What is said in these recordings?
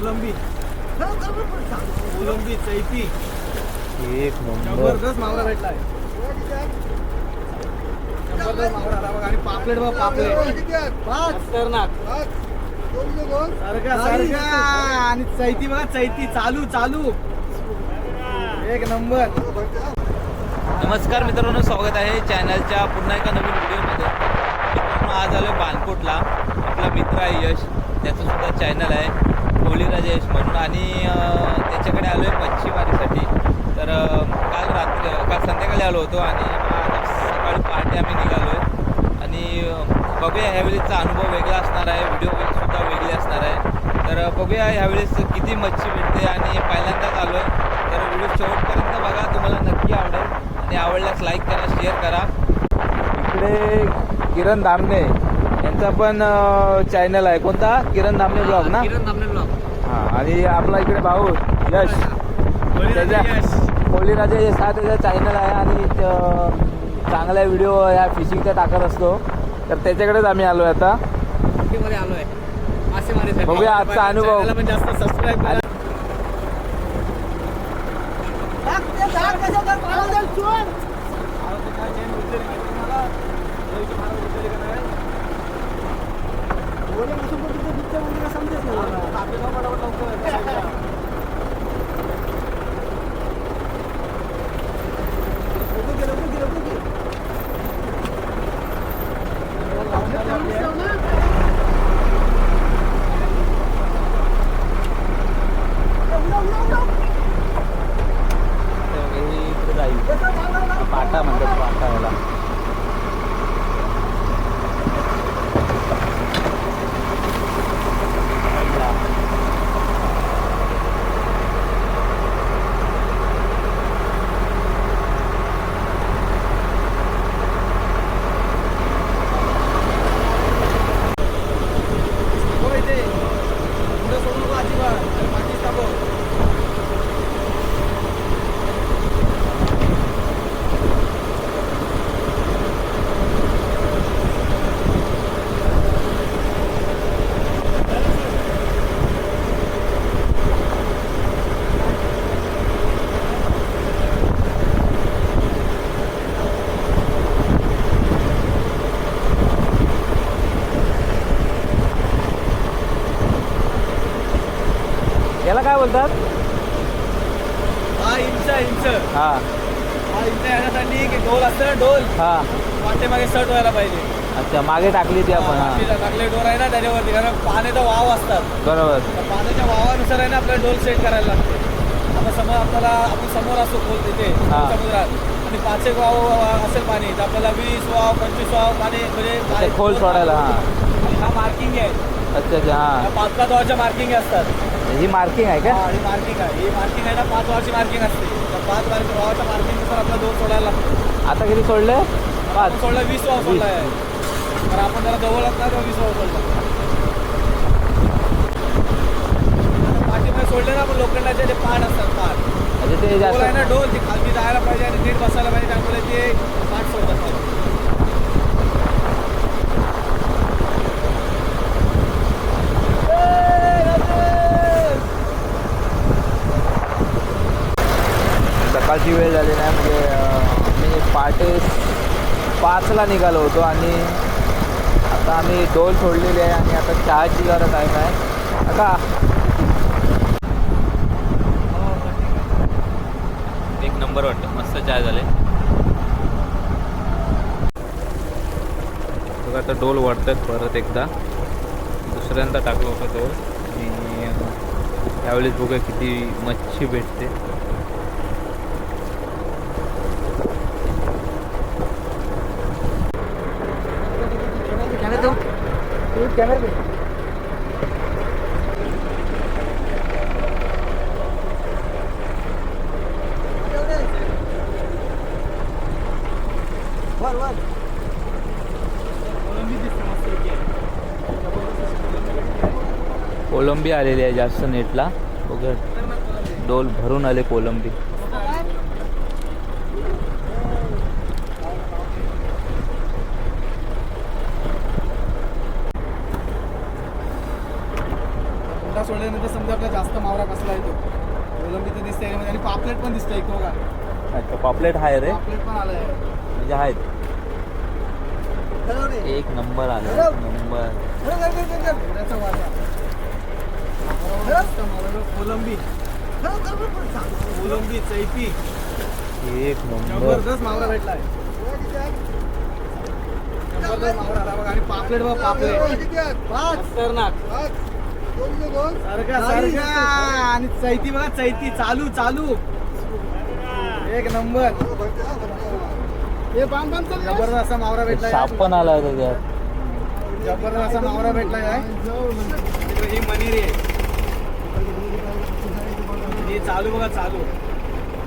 कोलंबी कोलंबी चैती. एक नंबर. जबरदस्त मावळा भेटलाय. जबरदस्त मावळा आला बघा. आणि पापलेट बघ पापलेट. खतरनाक. सारखा सारखा. आणि चैती बघा चैती. चालू चालू. एक नंबर. नमस्कार मित्रांनो स्वागत आहे चॅनलच्या पुन्हा एका नवीन व्हिडिओमध्ये. मित्रांनो आज आलो बानकोटला आपला मित्र आहे यश. त्याचं सुद्धा चॅनल आहे. कोहली यश म्हणून आणि त्याच्याकडे आलो आहे मच्छीमारीसाठी तर काल रात्री काल संध्याकाळी आलो होतो आणि सकाळी पहाटे आम्ही निघालो आहे आणि बघूया ह्यावेळेसचा अनुभव वेगळा असणार आहे व्हिडिओ सुद्धा वेगळी असणार आहे. तर बघूया ह्यावेळेस किती मच्छी भेटते आणि पहिल्यांदाच आलो आहे तर व्हिडिओ शेवटपर्यंत बघा तुम्हाला नक्की आवडेल. आणि आवडल्यास लाईक करा शेअर करा. इकडे किरण दामने यांचा पण चॅनल आहे. कोणता? किरण दामने ब्लॉग ना? किरण दामने ब्लॉग हां आणि आपला इकडे भाऊ यश. त्याच्या कोळीराजा यश हा त्याचा चॅनल आहे आणि त- चांगला व्हिडिओ या फिशिंगचा टाकत असतो. तर त्याच्याकडेच आम्ही आलो आहे आता बघूया आजचा अनुभव. सबस्क्राईब करा इकडे जाईल पाटा म्हणतात पाटा याला हो इथे पुढं सोडू नको अजिबात पाठीच टाको याला काय बोलतात हा इंच इंच हा हा इंच येण्यासाठी की डोल असतं ना डोल हा. वाटेमागे सट व्हायला पाहिजे. अच्छा मागे टाकली ती आपण हा. मातीला टाकले डोर आहे ना त्याच्यावरती कारण पाण्याचा वाव असतात. बरोबर. पाण्याच्या वावानुसार आहे ना आपल्याला डोल सेट करायला लागते. आता समोर आपल्याला आपण समोर असतो खोल तिथे हा. समुद्रात. आणि पाच एक वाव असेल पाणी तर आपल्याला वीस वाव पंचवीस वाव पाणी म्हणजे ते खोल सोडायला हा. आणि हा मार्किंग आहे. अच्छा अच्छा हा. पाच पाच वावच्या मार्किंग असतात. ही मार्किंग आहे का? ही मार्किंग आहे. ही मार्किंग आहे ना पाच वावची मार्किंग असते. त्या पाच मार्किंग वावाच्या मार्किंगनुसार आपल्याला डोल सोडायला लागतो. आता किती सोडले? पाच. सोडलं वीस वाव सोडला आहे तर आपण जरा जवळ असणार वीस वाव सोडला पाठीमध्ये सोडले ना आपण लोखंडाचे जे पाठ असतात पाठ म्हणजे ते डोल आहे ना डोल ती खालती जायला पाहिजे आणि नीट बसायला पाहिजे त्यामुळे ते पाठ सोडतात ते. सकाळची वेळ झाली नाही म्हणजे अं, मी पहाटे पाचला निघालो होतो आणि आता आम्ही डोल सोडलेली आहे आणि आता चहाची जरा टाईम आहे आता एक नंबर वाटतं. मस्त चहा झाले बघा आता डोल वाढतात परत एकदा. दुसऱ्यांदा टाकलं होतं डोल. आणि त्यावेळेस यावेळेस बघूया किती मच्छी भेटते. कोलंबी कोलंबी आलेली आहे जास्त नेटला. बघा डोल भरून आले कोलंबी. सोडल्यानंतर समजा आपला जास्त मावरा कसला येतो कोलंबी तर दिसते आणि पापलेट पण दिसतं एक बघा अच्छा पॉपलेट आहे रे. पापलेट पण आलाय. म्हणजे आहेत. एक नंबर आला. एक नंबर. घोड्याचा. मस्त कोलंबी कोलंबी चैती. एक नंबर. जबरदस्त मावरा भेटलाय जबरदस्त मावरा. आला बघा आणि पापलेट बघा पापलेट. खतरनाक. सारखा सारखा. आणि चैती बघा चैती. चालू चालू. एक नंबर. जबरदस्त असा मावरा भेटलाय साप पण आला त्याच्यात. जबरदस्त असा मावरा भेटलाय काय ही मनेरी आहे. ही चालू बघा चालू.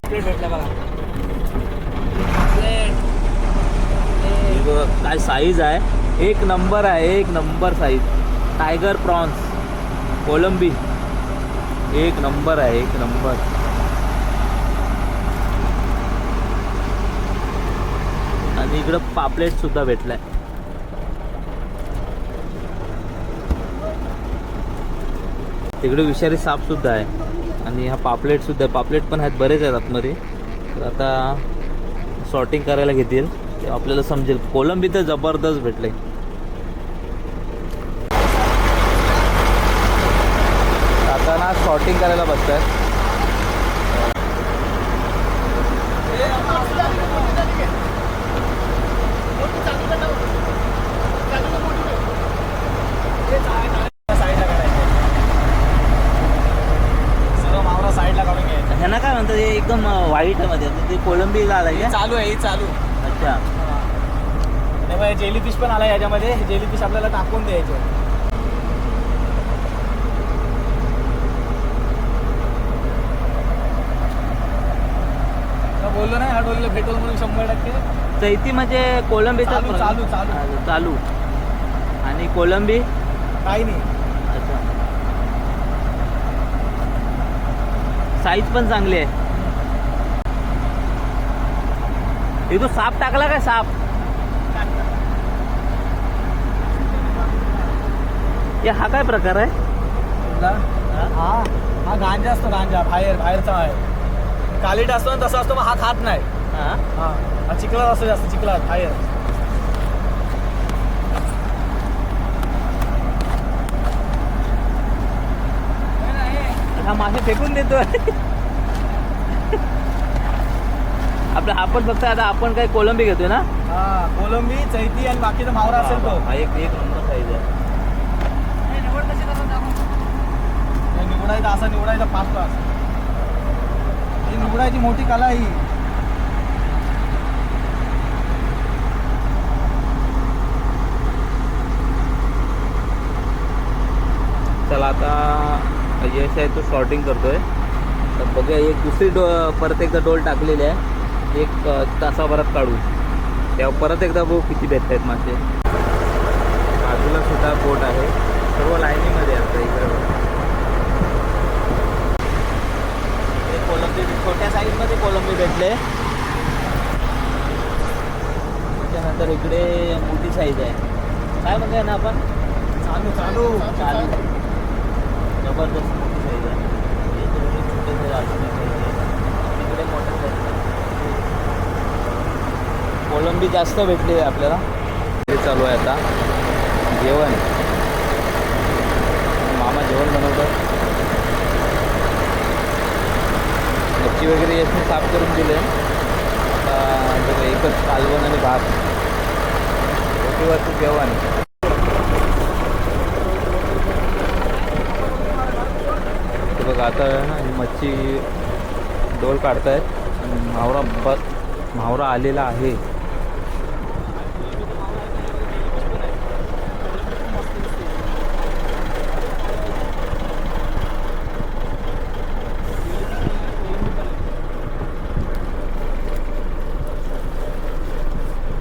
भेटला हे बघ, काय साईज आहे? एक नंबर आहे एक नंबर साईज टायगर प्रॉन्स कोलंबी. एक नंबर आहे एक नंबर. आणि इकडं पापलेट सुद्धा भेटलाय. तिकडे विषारी साप सुद्धा आहे. आणि हा पापलेट सुद्धा आहे. पापलेट पण आहेत बरेच आहेत आतमध्ये. तर आता सॉर्टिंग करायला घेतील. आपल्याला समजेल. कोलंबी तर जबरदस्त भेटले आता सॉर्टिंग करायला बसतात. साईडला काढायचं सगळं मावरा साईडला काढून घ्यायचं ह्यांना काय म्हणतात हे एकदम व्हाईटमध्ये आता ते कोलंबी आलाय हे का? चालू आहे हे चालू. अच्छा. जेली फिश पण आला याच्यामध्ये. जेली फिश आपल्याला टाकून द्यायचे. म्हणून शंभर टक्के. चैती म्हणजे कोलंबीचा चालू, चालू, चालू. चालू आणि कोलंबी? काही नाही. अच्छा. साईज पण चांगली आहे. हे तू साप टाकला काय साप? हे हा काय प्रकार आहे? हा हा गांजा असतो गांजा बाहेर बाहेरचा आहे. कालीट असतो ना तसा असतो मग हा खात नाही. हा? हा. हा चिखलात असतो जास्त चिखलात बाहेर. हा मासे फेकून देतो आपलं आपण फक्त आता आपण काय कोलंबी घेतोय ना? हा कोलंबी चैती आणि बाकीचा मावरा असेल तो. हा एक एक नंबर साईज आहे. हे निवडायचा असा निवडायचा पाच तास निवडायची मोठी कला ही. चला आता यश आहे तो शॉर्टिंग करतोय. तर बघूया एक दुसरी डो परत एकदा डोल टाकलेली आहे. एक तासाभरात काढू. तेव्हा परत एकदा बघू किती भेटत आहेत मासे. बाजूला सुद्धा बोट आहे. सर्व लाईनीमध्ये आता इकडे बघा. हे कोलंबी छोट्या साईजमध्ये कोलंबी भेटले. त्याच्यानंतर इकडे मोठी साईज आहे. काय म्हणतोय ना आपण? चालू चालू. चालू. जबरदस्त मोठी साईज आहे. तिकडे मोठं साईज आहे. कोलंबी जास्त भेटली आहे आपल्याला. हे चालू आहे आता. जेवण. मामा जेवण बनवतात मच्छी वगैरे याची साफ करून दिले आता बघा एकच कालवण आणि भात. ओटीवरती जेवण बघा आता ना मच्छी डोल काढतायत. आणि म्हावरा ब म्हावरा आलेला आहे.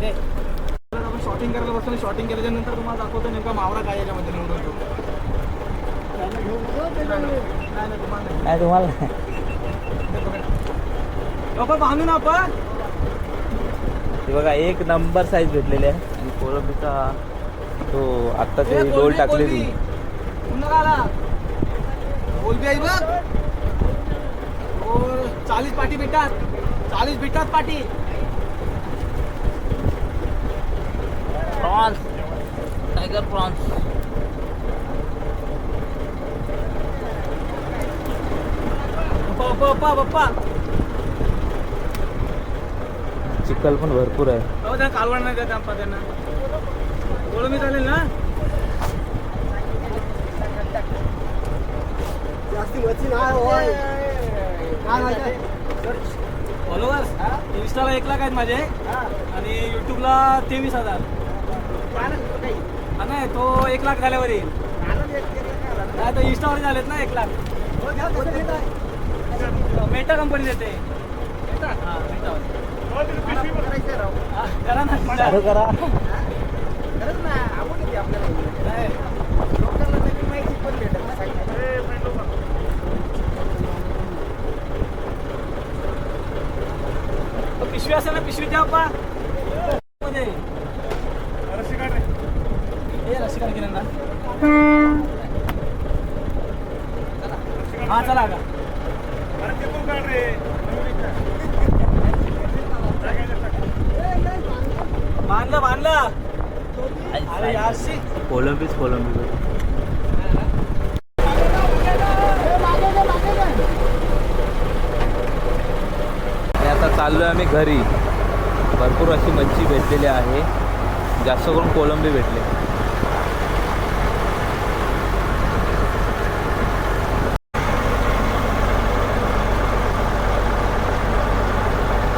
शॉटिंग करायला बसतो शॉटिंग केल्याच्यानंतर तुम्हाला दाखवतो नेमका मावरा काय याच्यामध्ये निवडून तुम्हाला? लोकं बांधू ना आपण. बघा एक नंबर साईज भेटलेली आहे. आणि कोलंबीचा तो आत्ता ते कोलबी, टाकलेली. कोलबी. आहे बघ. और चाळीस पाटी भेटतात. चाळीस भेटतात पाटी प्रॉन्स टायगर प्रॉन्स पप्पा पप्पा चिखल पण भरपूर आहे. कालवण नाही देत आमचा त्यांना. कोलंबी चालेल ना? जास्ती मच्छी फॉलोअर्स इंस्टाला एक लाख आहेत माझे. आणि युट्यूबला तेवीस हजार. हा नाही तो एक लाख झाल्यावर येईल. नाही तर इंस्टावर झालेत ना एक लाख. मेटा कंपनी देते. हा मेटावर. हा, करा ना चालू करा. नाही. तो पिशवी असेल ना पिशवी द्या पा. मध्ये. हे रस्सी किरण हा चला का बांधलं बांधलं. अरे यारशी कोलंबीच कोलंबी. आता चाललो आहे आम्ही घरी. भरपूर अशी मच्छी भेटलेली आहे. जास्त करून कोलंबी भेटले.